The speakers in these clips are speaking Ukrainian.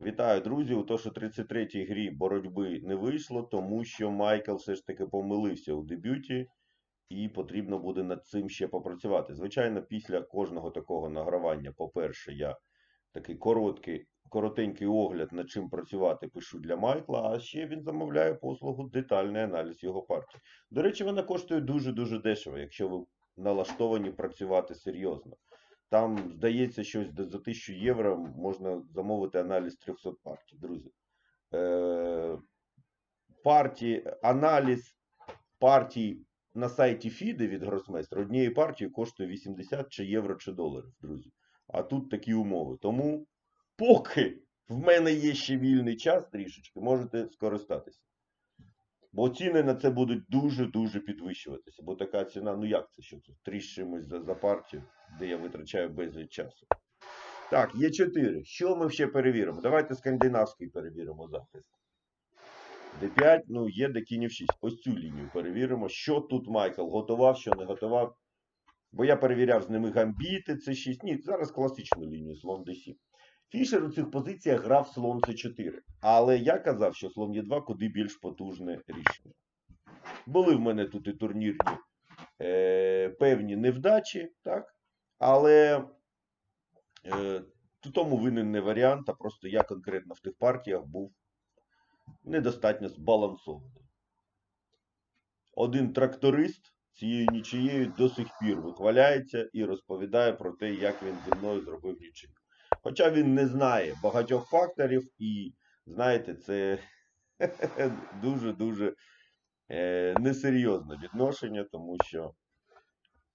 Вітаю, друзі! У то, що 33-й грі боротьби не вийшло, тому що Майкл все ж таки помилився у дебюті, і потрібно буде над цим ще попрацювати. Звичайно, після кожного такого награвання, по-перше, я такий короткий, коротенький огляд, над чим працювати, пишу для Майкла, а ще він замовляє послугу детальний аналіз його партії. До речі, вона коштує дуже-дуже дешево, якщо ви налаштовані працювати серйозно. Там, здається, щось за 1000 євро можна замовити аналіз 300 партій, друзі. Е, партії, аналіз партій на сайті Фіди від Гросмейстера однієї партії коштує 80 чи євро чи доларів, друзі. А тут такі умови. Тому, поки в мене є ще вільний час трішечки, можете скористатися. Бо ціни на це будуть дуже-дуже підвищуватися. Бо така ціна, ну як це що це? Тріщимось за, за партію, де я витрачаю безліч часу. Так, є 4. Що ми ще перевіримо? Давайте скандинавський перевіримо захист. D5, ну є до кінів 6. Ось цю лінію перевіримо. Що тут Майкл готував, що не готував. Бо я перевіряв з ними гамбіти, це 6. Ні, зараз класичну лінію, слон D7. Фішер у цих позиціях грав слон C4. Але я казав, що слон Е2 куди більш потужне рішення. Були в мене тут і турнірні е, певні невдачі, так? Але е, тому винен не варіант, а просто я конкретно в тих партіях був недостатньо збалансований. Один тракторист цією нічиєю до сих пір вихваляється і розповідає про те, як він зі мною зробив нічию. Хоча він не знає багатьох факторів, і знаєте, це дуже-дуже е, несерйозне відношення, тому що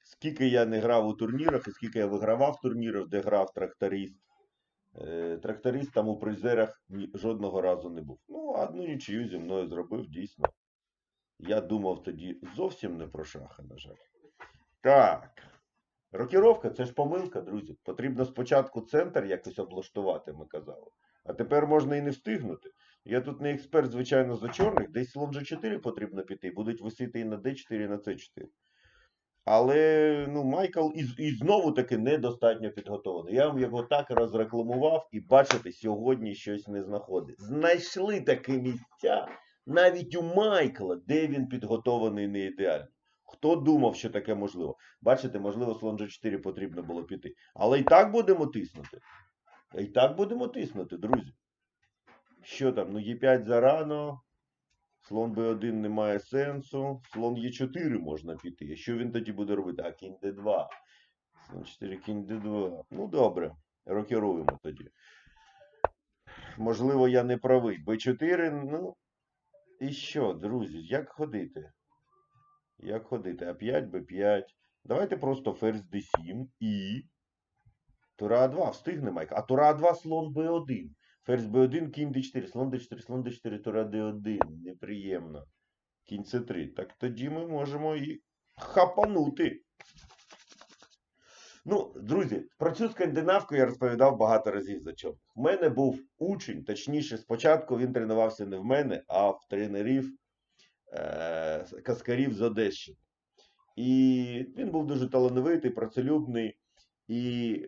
скільки я не грав у турнірах, і скільки я вигравав турнірів, де грав тракторист, е, тракторист там у призерах жодного разу не був. Ну, одну нічию зі мною зробив, дійсно. Я думав тоді зовсім не про шахи, на жаль. Так. Рокіровка це ж помилка, друзі. Потрібно спочатку центр якось облаштувати, ми казали. А тепер можна і не встигнути. Я тут не експерт, звичайно, за чорних, десь слон G4 потрібно піти, будуть висіти і на D4, і на C4. Але ну, Майкл і, і знову таки недостатньо підготовлений. Я вам його так розрекламував і бачите, сьогодні щось не знаходить. Знайшли такі місця навіть у Майкла, де він підготований не ідеально. Хто думав, що таке можливо? Бачите, можливо, слон G4 потрібно було піти. Але і так будемо тиснути. І так будемо тиснути, друзі. Що там? Ну, Е5 зарано. Слон Б1 не має сенсу. Слон Е4 можна піти. А що він тоді буде робити? А кінь Д2. Слон 4, кінь Д2. Ну, добре. Рокіруємо тоді. Можливо, я не правий. Б4, ну. І що, друзі, як ходити? Як ходити? А5, Б5. Давайте просто ферзь d7 і. Тура А2. Встигне Майк. А Тура А2 слон Б1. Ферзь Б1, кінь Д4, слон Д4, слон Д4, Тура Д1. Неприємно. Кінь С3. Так тоді ми можемо і хапанути. Ну, друзі, про цю скандинавку я розповідав багато разів за чому. В мене був учень, точніше, спочатку він тренувався не в мене, а в тренерів е- каскарів з Одещини. І він був дуже талановитий, працелюбний і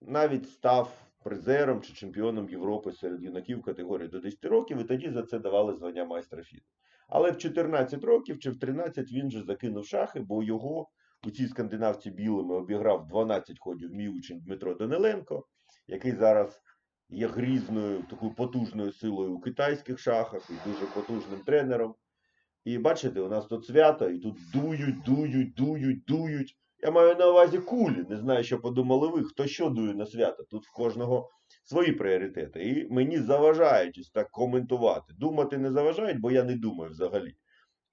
навіть став призером чи чемпіоном Європи серед юнаків категорії до 10 років, і тоді за це давали звання майстра фіду. Але в 14 років чи в 13 він же закинув шахи, бо його у цій скандинавці білими обіграв 12 ходів мій учень Дмитро Даниленко, який зараз є грізною, такою потужною силою у китайських шахах і дуже потужним тренером. І бачите, у нас тут свято, і тут дують, дують, дують, дують. Я маю на увазі кулі. Не знаю, що подумали ви, хто що дує на свято. Тут в кожного свої пріоритети. І мені заважають ось так коментувати. Думати не заважають, бо я не думаю взагалі.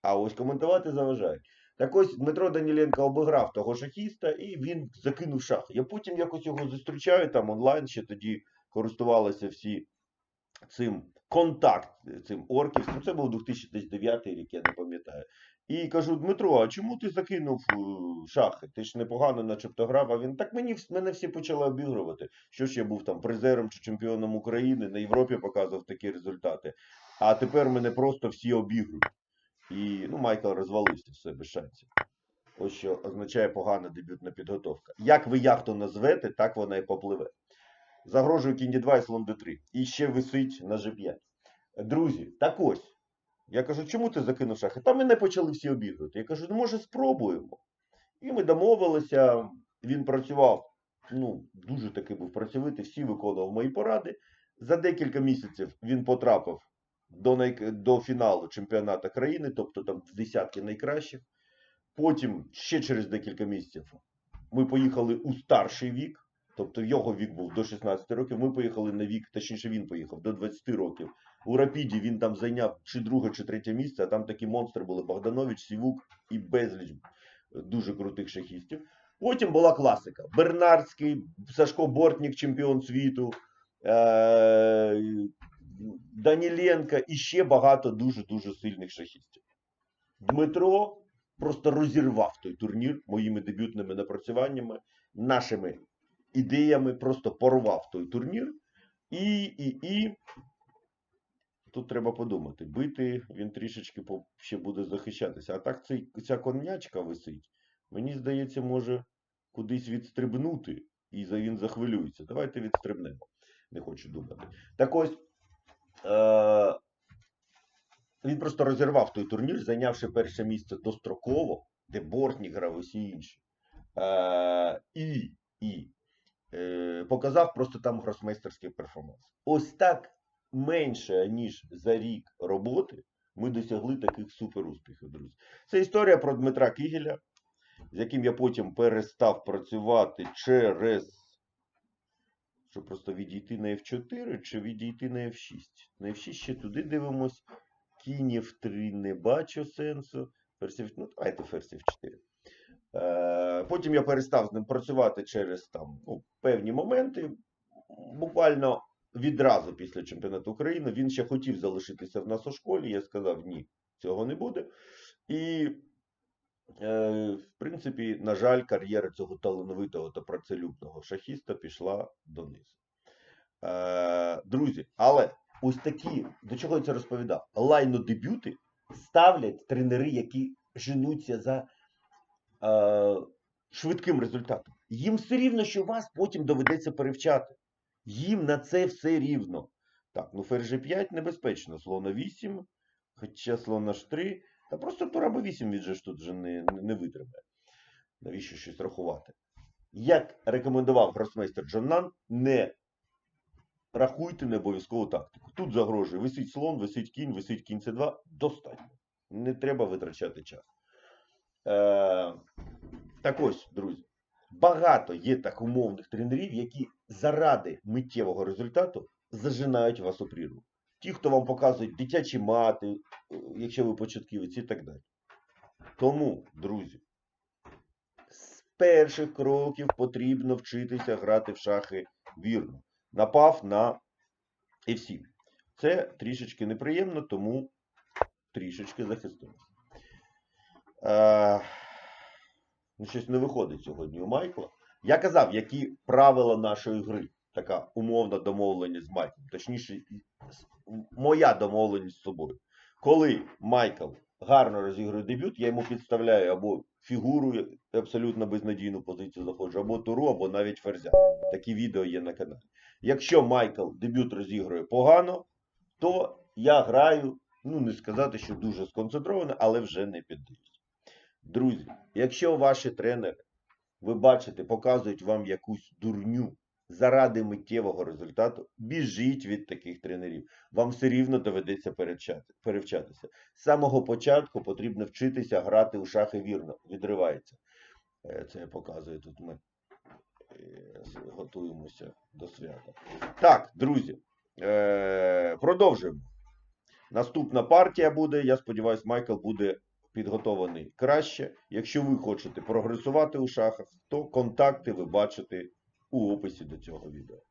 А ось коментувати заважають. Так ось Дмитро Даніленко обіграв того шахіста, і він закинув шах. Я потім якось його зустрічаю там онлайн, ще тоді користувалися всі цим контакт цим орківським. Це був 2009 рік, я не пам'ятаю. І кажу, Дмитро, а чому ти закинув е, шахи? Ти ж непогано начебто грав, а він так мені мене всі почали обігрувати. Що ж я був там призером чи чемпіоном України, на Європі показував такі результати. А тепер мене просто всі обігрують. І ну, Майкл розвалився все без шансів. Ось що означає погана дебютна підготовка. Як ви яхту назвете, так вона і попливе. Загрожує кінь d2 і слон d3. І ще висить на g5. Друзі, так ось. Я кажу, чому ти закинув шахи? Та мене почали всі обігрувати. Я кажу, ну може спробуємо. І ми домовилися. Він працював, ну, дуже таки був працьовитий, всі виконував мої поради. За декілька місяців він потрапив до, най... до фіналу чемпіонату країни, тобто там десятки найкращих. Потім ще через декілька місяців ми поїхали у старший вік, тобто його вік був до 16 років. Ми поїхали на вік, точніше, він поїхав до 20 років. У Рапіді він там зайняв чи друге, чи третє місце, а там такі монстри були Богданович, Сівук і безліч дуже крутих шахістів. Потім була класика. Бернардський, Сашко Бортнік, чемпіон світу, е- Даніленко і ще багато дуже-дуже сильних шахістів. Дмитро просто розірвав той турнір моїми дебютними напрацюваннями, нашими ідеями, просто порвав той турнір. І, і, і тут треба подумати, бити він трішечки ще буде захищатися. А так цей, ця конячка висить, мені здається, може кудись відстрибнути, і він захвилюється. Давайте відстрибнемо. Не хочу думати. Так ось. Е- він просто розірвав той турнір, зайнявши перше місце достроково, де Бортнік грав усі інші. Е, і і показав просто там гросмейстерський перформанс. Ось так менше, ніж за рік роботи, ми досягли таких суперуспіхів, друзі. Це історія про Дмитра Кигеля, з яким я потім перестав працювати через. Щоб просто відійти на F4 чи відійти на F6. На F6 ще туди дивимось. Кінь F3 не бачу сенсу. Ферзь. Ну, давайте ферзь F4. Е, потім я перестав з ним працювати через там, ну, певні моменти. Буквально відразу після чемпіонату України він ще хотів залишитися в нас у школі. Я сказав, ні, цього не буде. І, е, в принципі, на жаль, кар'єра цього талановитого та працелюбного шахіста пішла донизу. Е, друзі, але ось такі, до чого я це розповідав? Лайно-дебюти ставлять тренери, які женуться за швидким результатом. Їм все рівно, що вас потім доведеться перевчати. Їм на це все рівно. Так, ну ферзь 5 небезпечно, слона 8, хоча слон h 3. Та просто тура b8 він же ж тут вже не, не, витримає. Навіщо щось рахувати? Як рекомендував гросмейстер Джон Нан, не рахуйте не обов'язкову тактику. Тут загрожує висить слон, висить кінь, висить кінь С2. Достатньо. Не треба витрачати час. Е, так ось, друзі. Багато є так умовних тренерів, які заради миттєвого результату зажинають вас у прірву. Ті, хто вам показують дитячі мати, е, якщо ви початківець і так далі. Тому, друзі, з перших кроків потрібно вчитися грати в шахи вірно. Напав на F7. Це трішечки неприємно, тому трішечки захистимося. Е, ну, щось не виходить сьогодні у Майкла. Я казав, які правила нашої гри. Така умовна домовленість з Майклом. Точніше, моя домовленість з собою. Коли Майкл гарно розігрує дебют, я йому підставляю або фігуру абсолютно безнадійну позицію заходжу, або туру, або навіть ферзя. Такі відео є на каналі. Якщо Майкл дебют розігрує погано, то я граю, ну не сказати, що дуже сконцентровано, але вже не піддаюсь. Друзі, якщо ваші тренери, ви бачите, показують вам якусь дурню заради миттєвого результату, біжіть від таких тренерів. Вам все рівно доведеться перевчатися. З самого початку потрібно вчитися грати у шахи вірно. Відривається. Е, Це показує тут ми е, готуємося до свята. Так, друзі, е, продовжуємо. Наступна партія буде. Я сподіваюся, Майкл буде підготований краще. Якщо ви хочете прогресувати у шахах, то контакти ви бачите у описі до цього відео.